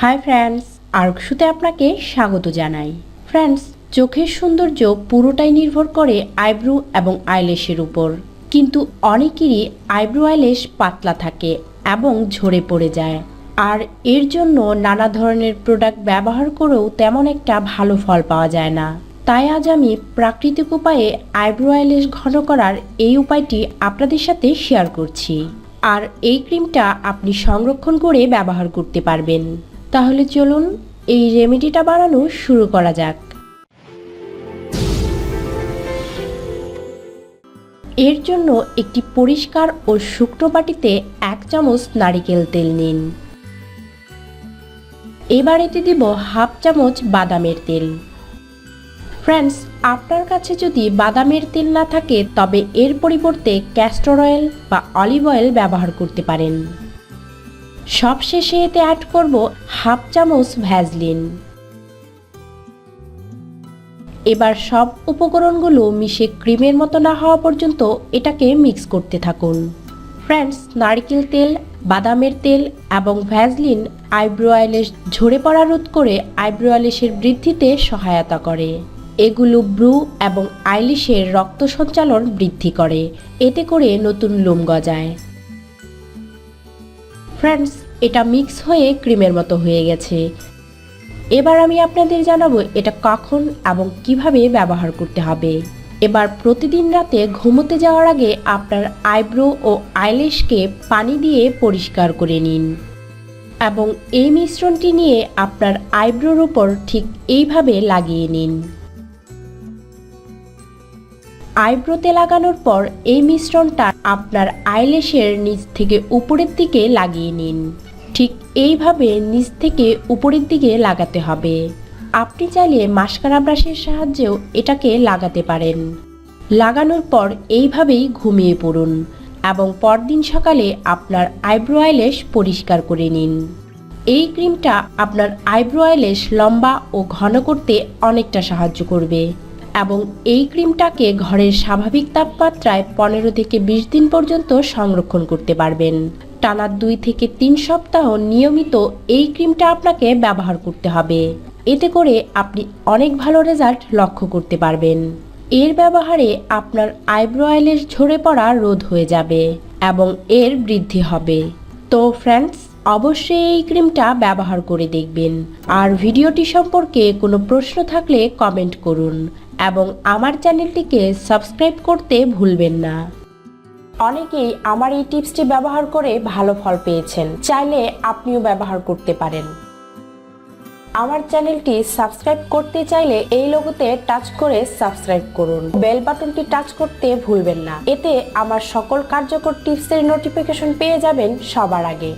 Hi friends আর্কশুতে আপনাকে স্বাগত জানাই। ফ্রেন্ডস চোখের সৌন্দর্য পুরোটাই নির্ভর করে আইব্রু এবং আইলেশের উপর। কিন্তু অনেকেরই আইব্রু আইলেশ পাতলা থাকে এবং ঝরে পড়ে যায়। আর এর জন্য নানা ধরনের প্রোডাক্ট ব্যবহার করেও তেমন একটা ভালো ফল পাওয়া যায় না। তাই আজ আমি প্রাকৃতিক উপায়ে আইব্রো আইলেশ ঘন করার এই উপায়টি আপনাদের সাথে শেয়ার করছি। আর এই ক্রিমটা আপনি সংরক্ষণ করে ব্যবহার করতে পারবেন। তাহলে চলুন এই রেমেডিটা বানানো শুরু করা যাক। এর জন্য একটি পরিষ্কার ও শুকনো বাটিতে এক চামচ নারিকেল তেল নিন। এবার এতে দিব হাফ চামচ বাদামের তেল। ফ্রেন্ডস, আপনার কাছে যদি বাদামের তেল না থাকে, তবে এর পরিবর্তে ক্যাস্টর অয়েল বা অলিভ অয়েল ব্যবহার করতে পারেন। সবশেষে এতে অ্যাড করব হাফ চামচ ভ্যাজলিন এবার সব উপকরণগুলো মিশে ক্রিমের মতো না হওয়া পর্যন্ত এটাকে মিক্স করতে থাকুন। ফ্রেন্ডস নারকেল তেল, বাদামের তেল এবং ভ্যাজলিন আইব্রো আইলেশ ঝরে পড়া রোধ করে আইব্রো আইলেশের বৃদ্ধিতে সহায়তা করে। এগুলো ব্রু এবং আইলিশের রক্ত সঞ্চালন বৃদ্ধি করে। এতে করে নতুন লোম গজায়। ফ্রেন্ডস এটা মিক্স হয়ে ক্রিমের মতো হয়ে গেছে। এবার আমি আপনাদের জানাব এটা কখন এবং কীভাবে ব্যবহার করতে হবে। এবার প্রতিদিন রাতে ঘুমোতে যাওয়ার আগে আপনার আইব্রো ও আইলেশকে পানি দিয়ে পরিষ্কার করে নিন। এবং এই মিশ্রণটি নিয়ে আপনার আইব্রোর উপর ঠিক এইভাবে লাগিয়ে নিন। আইব্রোতে লাগানোর পর এই মিশ্রণটা আপনার আইলেশের নিচ থেকে উপরের দিকে লাগিয়ে নিন। ঠিক এইভাবে নিচ থেকে উপরের দিকে লাগাতে হবে। আপনি চাইলে মাস্কারা ব্রাশের সাহায্যেও এটাকে লাগাতে পারেন। লাগানোর পর এইভাবেই ঘুমিয়ে পড়ুন এবং পরদিন সকালে আপনার আইব্রো আইলেশ পরিষ্কার করে নিন। এই ক্রিমটা আপনার আইব্রো আইলেশ লম্বা ও ঘন করতে অনেকটা সাহায্য করবে। এবং এই ক্রিমটাকে ঘরের স্বাভাবিক তাপমাত্রায় পনেরো থেকে বিশ দিন পর্যন্ত সংরক্ষণ করতে পারবেন। টানা দুই থেকে তিন সপ্তাহ নিয়মিত এই ক্রিমটা আপনাকে ব্যবহার করতে হবে। এতে করে আপনি অনেক ভালো রেজাল্ট লক্ষ্য করতে পারবেন। এর ব্যবহারে আপনার আইব্রো আইলের ঝরে পড়া রোধ হয়ে যাবে এবং এর বৃদ্ধি হবে। তো ফ্রেন্ডস অবশ্যই এই ক্রিমটা ব্যবহার করে দেখবেন। আর ভিডিওটি সম্পর্কে কোনো প্রশ্ন থাকলে কমেন্ট করুন এবং আমার চ্যানেলটিকে সাবস্ক্রাইব করতে ভুলবেন না। অনেকেই আমার এই টিপসটি ব্যবহার করে ভালো ফল পেয়েছেন, চাইলে আপনিও ব্যবহার করতে পারেন। আমার চ্যানেলটি সাবস্ক্রাইব করতে চাইলে এই লোগোতে টাচ করে সাবস্ক্রাইব করুন। বেল বাটনটি টাচ করতে ভুলবেন না। এতে আমার সকল কার্যকর টিপসের নোটিফিকেশন পেয়ে যাবেন সবার আগে।